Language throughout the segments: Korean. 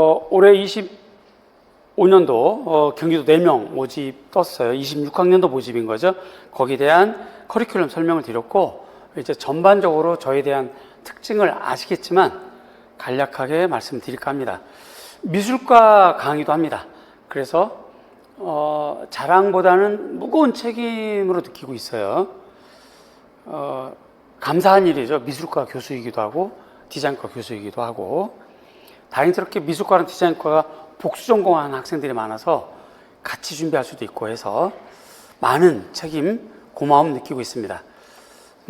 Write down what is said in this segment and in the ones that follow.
어, 올해 25년도 어, 경기도 4명 모집 떴어요. 26학년도 모집인 거죠. 거기에 대한 커리큘럼 설명을 드렸고 이제 전반적으로 저에 대한 특징을 아시겠지만 간략하게 말씀드릴까 합니다. 미술과 강의도 합니다. 그래서 어, 자랑보다는 무거운 책임으로 느끼고 있어요. 어, 감사한 일이죠. 미술과 교수이기도 하고 디자인과 교수이기도 하고 다행스럽게 미술과랑 디자인과가 복수 전공하는 학생들이 많아서 같이 준비할 수도 있고 해서 많은 책임, 고마움 느끼고 있습니다.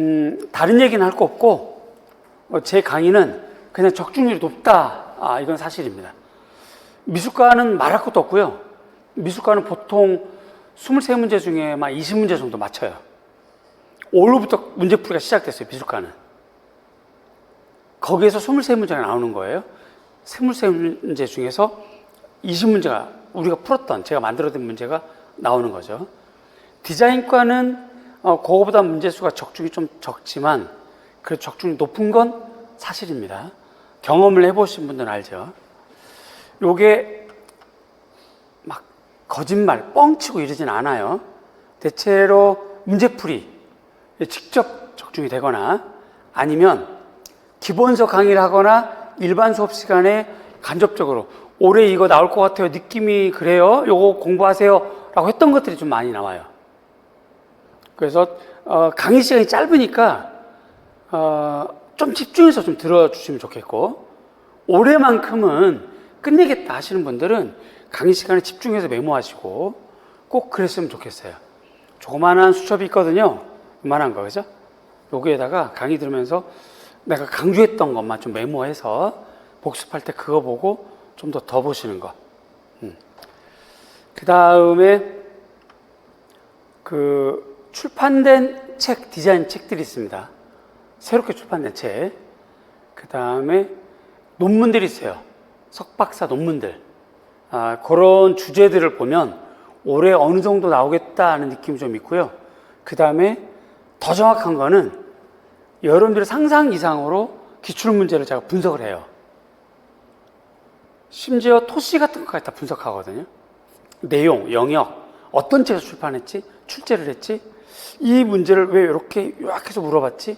음, 다른 얘기는 할 거 없고 어, 제 강의는 그냥 적중률이 높다. 아, 이건 사실입니다. 미술과는 말할 것도 없고요. 미술과는 보통 23문제 중에 막 20문제 정도 맞춰요. 올로부터 문제풀이가 시작됐어요, 미술과는. 거기에서 23문제가 나오는 거예요. 23문제 중에서 20문제가 우리가 풀었던, 제가 만들어둔 문제가 나오는 거죠. 디자인과는 어, 그거보다 문제 수가 적중이 좀 적지만, 그 적중이 높은 건 사실입니다. 경험을 해보신 분들은 알죠. 요게 막 거짓말, 뻥치고 이러진 않아요. 대체로 문제풀이, 직접 적중이 되거나 아니면 기본서 강의를 하거나 일반 수업 시간에 간접적으로 올해 이거 나올 것 같아요. 느낌이 그래요. 요거 공부하세요. 라고 했던 것들이 좀 많이 나와요. 그래서 어, 강의 시간이 짧으니까 어, 좀 집중해서 좀 들어주시면 좋겠고 올해만큼은 끝내겠다 하시는 분들은 강의 시간에 집중해서 메모하시고 꼭 그랬으면 좋겠어요. 조그만한 수첩이 있거든요. 이만한 거, 그죠? 여기에다가 강의 들으면서 내가 강조했던 것만 좀 메모해서 복습할 때 그거 보고 좀 더 더 보시는 거. 그 다음에 그 출판된 책, 디자인 책들이 있습니다. 새롭게 출판된 책. 그 다음에 논문들이 있어요. 석박사 논문들. 아, 그런 주제들을 보면 올해 어느 정도 나오겠다는 느낌이 좀 있고요. 그 다음에 더 정확한 거는 여러분들의 상상 이상으로 기출 문제를 제가 분석을 해요. 심지어 토시 같은 것까지 다 분석하거든요. 내용, 영역, 어떤 책에서 출판했지, 출제를 했지, 이 문제를 왜 이렇게 요약해서 물어봤지,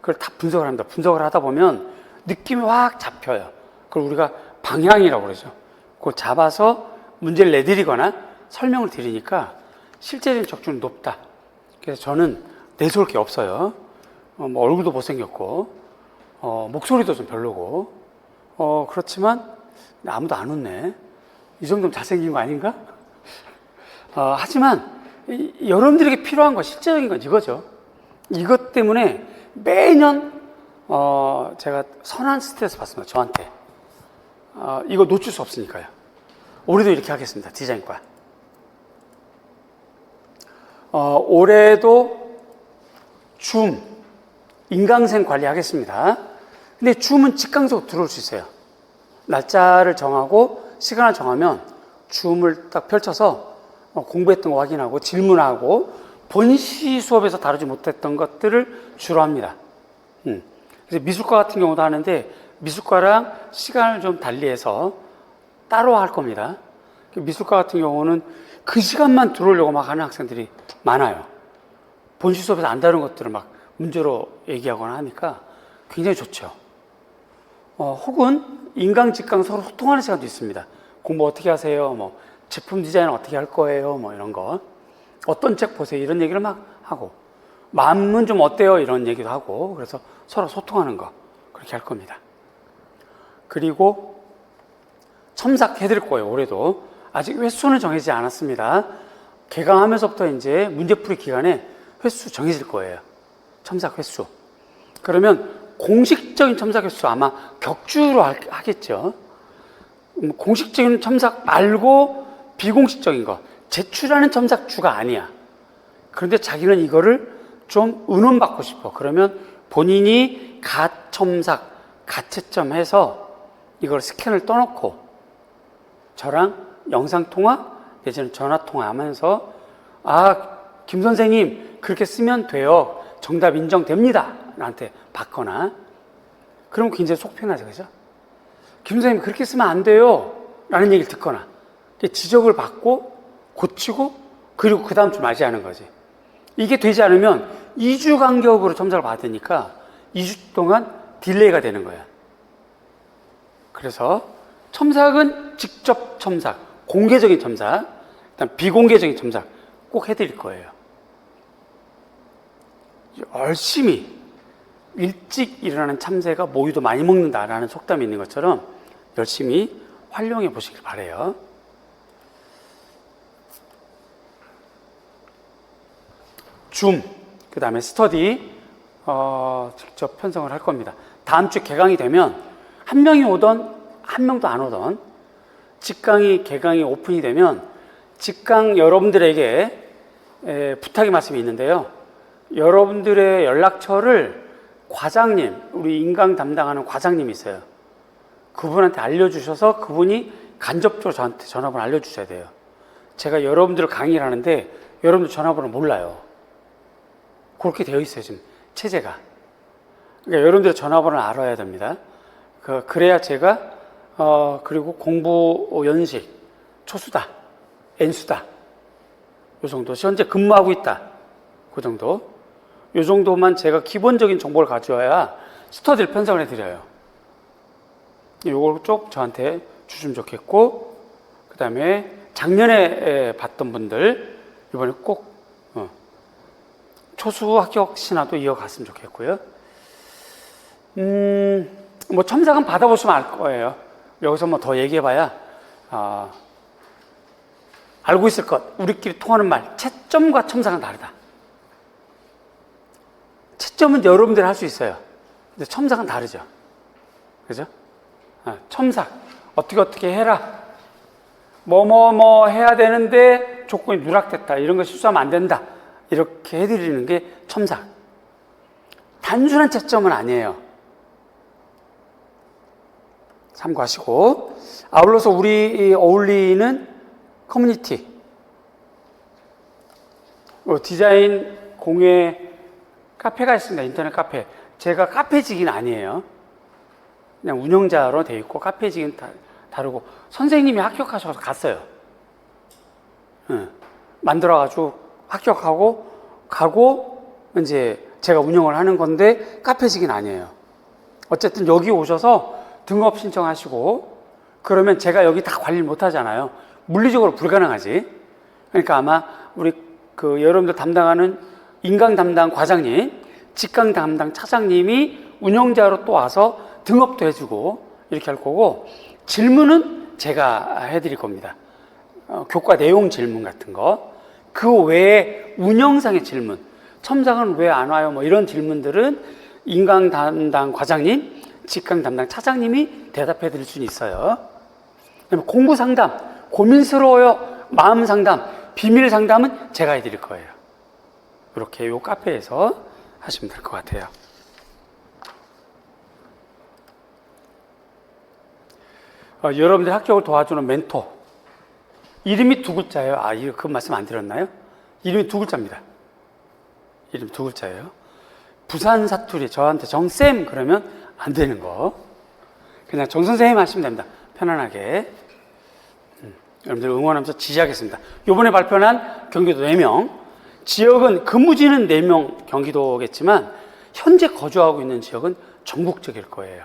그걸 다 분석을 합니다. 분석을 하다 보면 느낌이 확 잡혀요. 그걸 우리가 방향이라고 그러죠. 그걸 잡아서 문제를 내드리거나 설명을 드리니까 실제적인 적중이 높다. 그래서 저는 내세울 게 없어요. 어, 뭐 얼굴도 못생겼고, 어, 목소리도 좀 별로고, 어, 그렇지만 아무도 안 웃네. 이 정도면 잘생긴 거 아닌가? 어, 하지만 이, 여러분들에게 필요한 거, 실제적인 건 이거죠. 이것 때문에 매년 어, 제가 선한 스트레스 받습니다. 저한테. 어, 이거 놓칠 수 없으니까요. 올해도 이렇게 하겠습니다. 디자인과. 어, 올해도 줌, 인강생 관리하겠습니다. 근데 줌은 직강적으로 들어올 수 있어요. 날짜를 정하고 시간을 정하면 줌을 딱 펼쳐서 어, 공부했던 거 확인하고 질문하고 본시 수업에서 다루지 못했던 것들을 주로 합니다. 음. 그래서 미술과 같은 경우도 하는데 미술과랑 시간을 좀 달리해서 따로 할 겁니다. 미술과 같은 경우는 그 시간만 들어오려고 막 하는 학생들이 많아요. 본시 수업에서 안 다룬 것들을 막 문제로 얘기하거나 하니까 굉장히 좋죠. 어, 혹은 인강, 직강 서로 소통하는 시간도 있습니다. 공부 어떻게 하세요? 뭐, 제품 디자인 어떻게 할 거예요? 뭐, 이런 거. 어떤 책 보세요? 이런 얘기를 막 하고. 마음은 좀 어때요? 이런 얘기도 하고. 그래서 서로 소통하는 거. 그렇게 할 겁니다. 그리고 첨삭해드릴 거예요, 올해도. 아직 횟수는 정해지지 않았습니다. 개강하면서부터 이제 문제풀이 기간에 횟수 정해질 거예요. 첨삭 횟수. 그러면 공식적인 첨삭 횟수 아마 격주로 할- 하겠죠. 음, 공식적인 첨삭 말고 비공식적인 거. 제출하는 첨삭 주가 아니야. 그런데 자기는 이거를 좀 의논받고 싶어. 그러면 본인이 가첨삭, 가채점 해서 이걸 스캔을 떠놓고 저랑 영상통화 내지는 전화통화 하면서 아, 김 선생님 그렇게 쓰면 돼요. 정답 인정됩니다. 나한테 받거나 그럼 굉장히 속 편하죠. 그죠? 김 선생님 그렇게 쓰면 안 돼요. 라는 얘기를 듣거나 지적을 받고 고치고 그리고 그 다음 주 맞이하는 거지. 이게 되지 않으면 2주 간격으로 첨삭을 받으니까 2주 동안 딜레이가 되는 거야. 그래서 첨삭은 직접 첨삭, 공개적인 첨삭, 비공개적인 첨삭 꼭 해드릴 거예요. 열심히 일찍 일어나는 참새가 모유도 많이 먹는다라는 속담이 있는 것처럼 열심히 활용해 보시길 바래요. 줌, 그 다음에 스터디, 어, 직접 편성을 할 겁니다. 다음 주 개강이 되면 한 명이 오던 한 명도 안 오던 직강이 개강이 오픈이 되면 직강 여러분들에게 에, 부탁의 말씀이 있는데요. 여러분들의 연락처를 과장님, 우리 인강 담당하는 과장님이 있어요. 그분한테 알려주셔서 그분이 간접적으로 저한테 전화번호 알려주셔야 돼요. 제가 여러분들을 강의를 하는데 여러분들 전화번호 몰라요. 그렇게 되어 있어요, 지금 체제가. 그러니까 여러분들 전화번호를 알아야 됩니다. 그, 그래야 제가, 어, 그리고 공부 연식, 초수다, N수다. 요 정도. 현재 근무하고 있다. 그 정도. 요 정도만 제가 기본적인 정보를 가져와야 스터디를 편성을 해드려요. 요걸 쪽 저한테 주시면 좋겠고, 그 다음에 작년에 봤던 분들, 이번에 꼭, 어, 초수 합격 신화도 이어갔으면 좋겠고요. 음, 뭐 첨삭은 받아보시면 알 거예요. 여기서 뭐 더 얘기해봐야, 아, 알고 있을 것. 우리끼리 통하는 말. 채점과 첨삭은 다르다. 채점은 여러분들이 할 수 있어요. 근데 첨삭은 다르죠. 그죠? 아, 첨삭. 어떻게 어떻게 해라. 뭐 뭐 뭐 해야 되는데 조건이 누락됐다. 이런 거 실수하면 안 된다. 이렇게 해드리는 게 첨삭. 단순한 채점은 아니에요. 참고하시고. 아울러서 우리 어울리는 커뮤니티. 뭐 디자인 공예 카페가 있습니다. 인터넷 카페. 제가 카페직인 아니에요. 그냥 운영자로 돼 있고 카페직인 다, 다르고 선생님이 합격하셔서 갔어요. 응. 만들어가지고 합격하고 가고 이제 제가 운영을 하는 건데 카페직인 아니에요. 어쨌든 여기 오셔서 등업 신청하시고 그러면 제가 여기 다 관리를 못 하잖아요. 물리적으로 불가능하지. 그러니까 아마 우리 그 여러분들 담당하는 인강 담당 과장님, 직강 담당 차장님이 운영자로 또 와서 등업도 해주고 이렇게 할 거고 질문은 제가 해드릴 겁니다. 어, 교과 내용 질문 같은 거. 그 외에 운영상의 질문, 첨삭은 왜 안 와요? 뭐 이런 질문들은 인강 담당 과장님, 직강 담당 차장님이 대답해 드릴 수는 있어요. 공부 상담, 고민스러워요. 마음 상담, 비밀 상담은 제가 해드릴 거예요. 이렇게 요 카페에서 하시면 될 것 같아요. 어, 여러분들 합격을 도와주는 멘토. 이름이 두 글자예요. 아, 그 말씀 안 드렸나요? 이름이 두 글자입니다. 이름 두 글자예요. 부산 사투리 저한테 정쌤 그러면 안 되는 거. 그냥 정 선생님 하시면 됩니다. 편안하게. 음, 여러분들 응원하면서 지지하겠습니다. 요번에 발표한 경기도 4명. 지역은 근무지는 4명 경기도겠지만 현재 거주하고 있는 지역은 전국적일 거예요.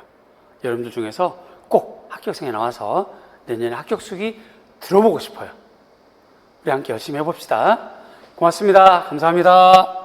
여러분들 중에서 꼭 합격생에 나와서 내년에 합격 수기 들어보고 싶어요. 우리 함께 열심히 해봅시다. 고맙습니다. 감사합니다.